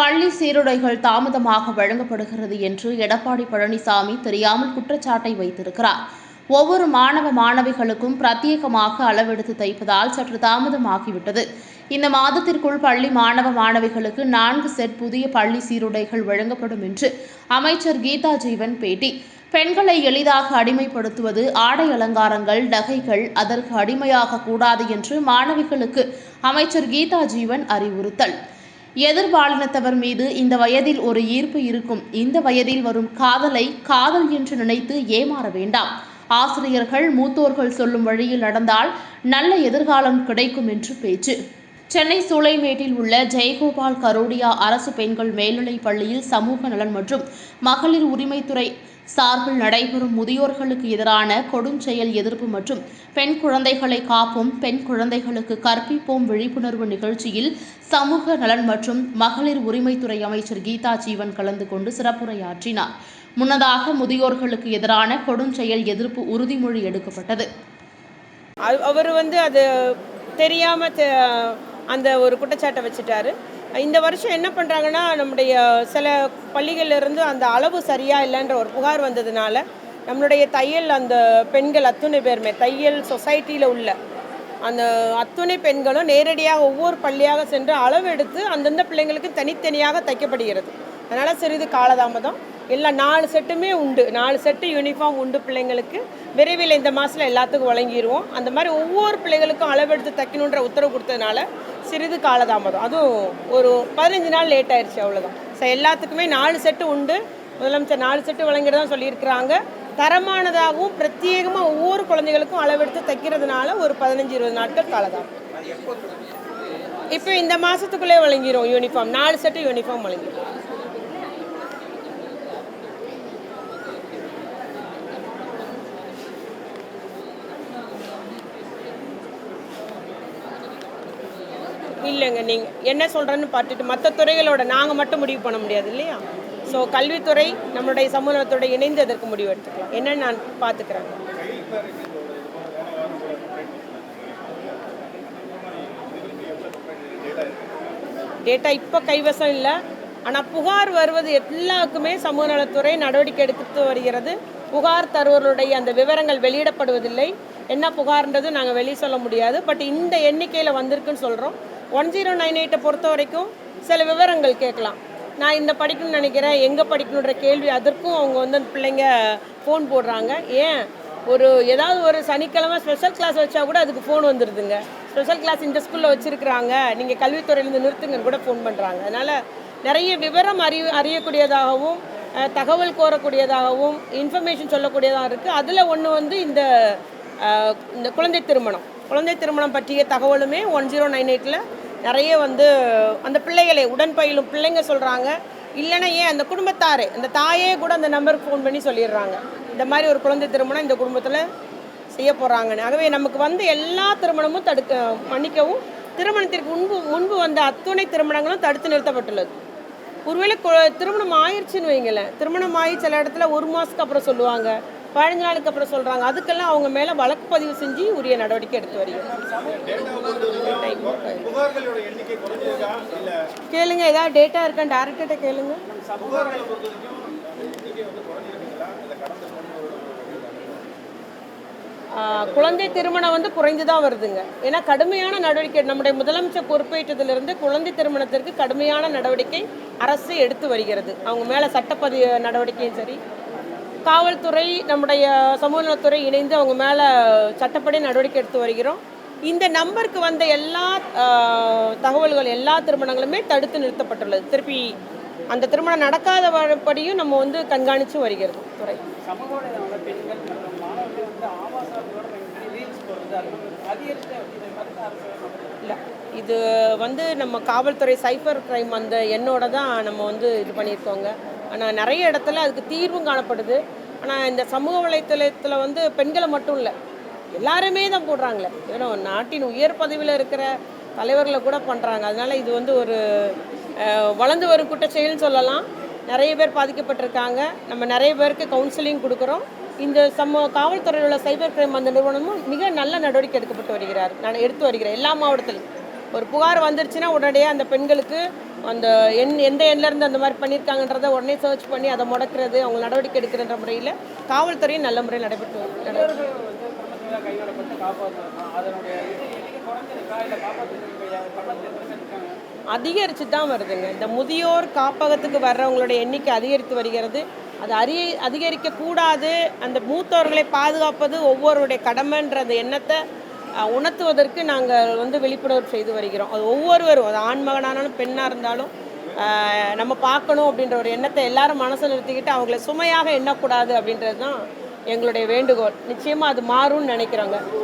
பள்ளி சீருடைகள் தாமதமாக வழங்கப்படுகிறது என்று எடப்பாடி பழனிசாமி தெரியாமல் குற்றச்சாட்டை வைத்திருக்கிறார். ஒவ்வொரு மாணவ மாணவிகளுக்கும் பிரத்யேகமாக அளவெடுத்து தைப்பதால் சற்று தாமதமாகிவிட்டது. இந்த மாதத்திற்குள் பள்ளி மாணவ மாணவிகளுக்கு நான்கு செட் புதிய பள்ளி சீருடைகள் வழங்கப்படும் என்று அமைச்சர் கீதா ஜீவன் பேட்டி. பெண்களை எளிதாக அடிமைப்படுத்துவது ஆடை அலங்காரங்கள் நகைகள் அதற்கு அடிமையாக கூடாது என்று மாணவிகளுக்கு அமைச்சர் கீதா ஜீவன் அறிவுறுத்தல். எதிர்பாலினத்தவர் மீது இந்த வயதில் ஒரு ஈர்ப்பு இருக்கும். இந்த வயதில் வரும் காதலை காதல் என்று நினைத்து ஏமாற வேண்டாம். ஆசிரியர்கள் மூத்தோர்கள் சொல்லும் வழியில் நடந்தால் நல்ல எதிர்காலம் கிடைக்கும் என்று பேச்சு. சென்னை சூளைமேட்டில் உள்ள ஜெயகோபால் கரோடியா அரசு பெண்கள் மேல்நிலைப் பள்ளியில் சமூக நலன் மற்றும் மகளிர் உரிமைத்துறை சார்பில் நடைபெறும் முதியோர்களுக்கு எதிரான கொடுஞ்செயல் எதிர்ப்பு மற்றும் பெண் குழந்தைகளை காப்போம் பெண் குழந்தைகளுக்கு கற்பிப்போம் விழிப்புணர்வு நிகழ்ச்சியில் சமூக நலன் மற்றும் மகளிர் உரிமைத்துறை அமைச்சர் கீதா ஜீவன் கலந்து கொண்டு சிறப்புரையாற்றினார். முன்னதாக முதியோர்களுக்கு எதிரான கொடுஞ்செயல் எதிர்ப்பு உறுதிமொழி எடுக்கப்பட்டது. அவர் வந்து அது தெரியாமல் அந்த ஒரு குற்றச்சாட்டை வச்சுட்டாரு. இந்த வருஷம் என்ன பண்ணுறாங்கன்னா நம்முடைய சில பள்ளிகளிலிருந்து அந்த அளவு சரியாக இல்லைன்ற ஒரு புகார் வந்ததுனால நம்மளுடைய தையல் அந்த பெண்கள் அத்துணை பேருமே தையல் சொசைட்டியில் உள்ள அந்த அத்துணை பெண்களும் நேரடியாக ஒவ்வொரு பள்ளியாக சென்று அளவெடுத்து அந்தந்த பிள்ளைங்களுக்கு தனித்தனியாக தைக்கப்படுகிறது. அதனால் சிறிது காலதாமதம். எல்லா நாலு செட்டுமே உண்டு. நாலு செட்டு யூனிஃபார்ம் உண்டு பிள்ளைங்களுக்கு. விரைவில் இந்த மாதத்தில் எல்லாத்துக்கும் வழங்கிடுவோம் அந்த மாதிரி ஒவ்வொரு பிள்ளைகளுக்கும் அளவெடுத்து தைக்கணுன்ற உத்தரவு கொடுத்ததுனால சிறிது காலதாமதம். அதுவும் ஒரு பதினஞ்சு நாள் லேட் ஆயிடுச்சு அவ்வளோதான் ஸோ எல்லாத்துக்குமே நாலு செட்டு உண்டு. முதலமைச்சர் நாலு செட்டு வழங்கிறதா சொல்லியிருக்கிறாங்க. தரமானதாகவும் பிரத்யேகமாக ஒவ்வொரு குழந்தைகளுக்கும் அளவெடுத்து தைக்கிறதுனால ஒரு பதினஞ்சு இருபது நாட்கள் காலதாமதம். இப்போ இந்த மாதத்துக்குள்ளே வழங்கிடும் யூனிஃபார்ம் நாலு செட்டு யூனிஃபார்ம் வழங்கிடும் இல்லைங்க நீங்கள் என்ன சொல்கிறேன்னு பார்த்துட்டு மற்ற துறைகளோட நாங்கள் மட்டும் முடிவு பண்ண முடியாது இல்லையா? ஸோ கல்வித்துறை நம்மளுடைய சமூகத்தோட இணைந்து அதற்கு முடிவு எடுத்துக்கலாம். என்னன்னு நான் பார்த்துக்கிறேன்? டேட்டா இப்போ கைவசம் இல்லை. ஆனால் புகார் வருவது எல்லாருக்குமே சமூக நலத்துறை நடவடிக்கை எடுத்து வருகிறது. புகார் தருவர்களுடைய அந்த விவரங்கள் வெளியிடப்படுவதில்லை. என்ன புகார்ன்றது நாங்கள் வெளியே சொல்ல முடியாது. பட் இந்த எண்ணிக்கையில் வந்திருக்குன்னு சொல்கிறோம் ஒன் ஜீரோ நைன் எயிட்டை பொறுத்த வரைக்கும் சில விவரங்கள் கேட்கலாம். நான் இந்த படிக்கணும்னு நினைக்கிறேன் எங்கே படிக்கணுன்ற கேள்வி அதற்கும் அவங்க வந்து அந்த பிள்ளைங்க ஃபோன் போடுறாங்க. ஏன்? ஒரு ஏதாவது ஒரு சனிக்கிழமை ஸ்பெஷல் கிளாஸ் வச்சா கூட அதுக்கு ஃபோன் வந்துடுதுங்க ஸ்பெஷல் கிளாஸ் இந்த ஸ்கூலில் வச்சுருக்குறாங்க. நீங்கள் கல்வித்துறையிலேருந்து நிறுத்துங்கன்னு கூட ஃபோன் பண்ணுறாங்க அதனால் நிறைய விவரம் அறி அறியக்கூடியதாகவும் தகவல் கோரக்கூடியதாகவும் இன்ஃபர்மேஷன் சொல்லக்கூடியதாக இருக்குது அதில் ஒன்று வந்து இந்த இந்த குழந்தை திருமணம். குழந்தை திருமணம் பற்றிய தகவலுமே ஒன் ஜீரோ நைன் எயிட்டில் நிறைய வந்து அந்த பிள்ளைகளை உடன் பயிலும் பிள்ளைங்க சொல்கிறாங்க இல்லைன்னா ஏன் அந்த குடும்பத்தார் அந்த தாயே கூட அந்த நம்பருக்கு ஃபோன் பண்ணி சொல்லிடுறாங்க. இந்த மாதிரி ஒரு குழந்தை திருமணம் இந்த குடும்பத்தில் செய்ய போகிறாங்கன்னு ஆகவே நமக்கு வந்து எல்லா திருமணமும் தடுக்க மன்னிக்கவும் திருமணத்திற்கு முன்பு முன்பு வந்த அத்துணை திருமணங்களும் தடுத்து நிறுத்தப்பட்டுள்ளது. ஒருவேளை திருமணம் ஆயிடுச்சுன்னு வைங்களேன். திருமணம் ஆகி சில இடத்துல ஒரு மாதத்துக்கு அப்புறம் சொல்லுவாங்க. பதினஞ்சு நாளுக்கு அப்புறம் சொல்கிறாங்க அதுக்கெல்லாம் அவங்க மேலே வழக்கு பதிவு செஞ்சு உரிய நடவடிக்கை எடுத்து வருகிறோம் கேளுங்க ஏதாவது டேட்டா இருக்கான்னு டேரக்டர்கிட்ட கேளுங்க. குழந்தை திருமணம் வந்து குறைந்து தான் வருதுங்க. ஏன்னா கடுமையான நடவடிக்கை நம்முடைய முதலமைச்சர் பொறுப்பேற்றதிலிருந்து குழந்தை திருமணத்திற்கு கடுமையான நடவடிக்கை அரசு எடுத்து வருகிறது. அவங்க மேலே சட்டப்பதிவு நடவடிக்கையும் சரி காவல்துறை நம்முடைய சமூக நலத்துறை இணைந்து அவங்க மேலே சட்டப்படி நடவடிக்கை எடுத்து வருகிறோம். இந்த நம்பருக்கு வந்த எல்லா தகவல்கள் எல்லா திருமணங்களுமே தடுத்து நிறுத்தப்பட்டுள்ளது. திருப்பி அந்த திருமணம் நடக்காத படியும் நம்ம வந்து கண்காணித்து வருகிறது துறை. இல்லை இது வந்து நம்ம காவல்துறை சைபர் கிரைம் அந்த எண்ணோட தான் நம்ம வந்து இது பண்ணியிருக்கோங்க. ஆனால் நிறைய இடத்துல அதுக்கு தீர்வும் காணப்படுது. ஆனால் இந்த சமூக வலைத்தளத்தில் வந்து பெண்களை மட்டும் இல்லை எல்லாருமே தான் போடுறாங்களே. ஏன்னா நாட்டின் உயர் பதவியில் இருக்கிற தலைவர்களை கூட பண்ணுறாங்க அதனால் இது வந்து ஒரு வளர்ந்து வரும் குற்றச்செயல்னு சொல்லலாம். நிறைய பேர் பாதிக்கப்பட்டிருக்காங்க. நம்ம நிறைய பேருக்கு கவுன்சிலிங் கொடுக்குறோம். இந்த சம காவல்துறையில் உள்ள சைபர் கிரைம் அந்த நிறுவனமும் மிக நல்ல நடவடிக்கை எடுக்கப்பட்டு வருகிறார். நான் எடுத்து வருகிறேன். எல்லா மாவட்டத்திலும். ஒரு புகார் வந்துருச்சுன்னா உடனடியாக அந்த பெண்களுக்கு அந்த எண் எந்த எண்ணிலேருந்து அந்த மாதிரி பண்ணியிருக்காங்கன்றத உடனே சர்ச் பண்ணி அதை முடக்கிறது அவங்க நடவடிக்கை எடுக்கிறன்ற முறையில் காவல்துறையும் நல்ல முறையில் நடைபெற்று அதிகரித்து தான் வருதுங்க. இந்த முதியோர் காப்பகத்துக்கு வர்றவங்களுடைய எண்ணிக்கை அதிகரித்து வருகிறது. அது அறி அதிகரிக்கக்கூடாது. அந்த மூத்தோர்களை பாதுகாப்பது ஒவ்வொருடைய கடமைன்ற அந்த எண்ணத்தை உணர்த்துவதற்கு நாங்கள் வந்து விழிப்புணர்வு செய்து வருகிறோம். அது ஒவ்வொருவரும் அது ஆண் மகனானாலும் பெண்ணாக இருந்தாலும் நம்ம பார்க்கணும் அப்படின்ற ஒரு எண்ணத்தை எல்லாரும் மனசில் நிறுத்திக்கிட்டு அவங்கள சுமையாக எண்ணக்கூடாது அப்படின்றது தான் எங்களுடைய வேண்டுகோள். நிச்சயமாக அது மாறும்னு நினைக்கிறோங்க.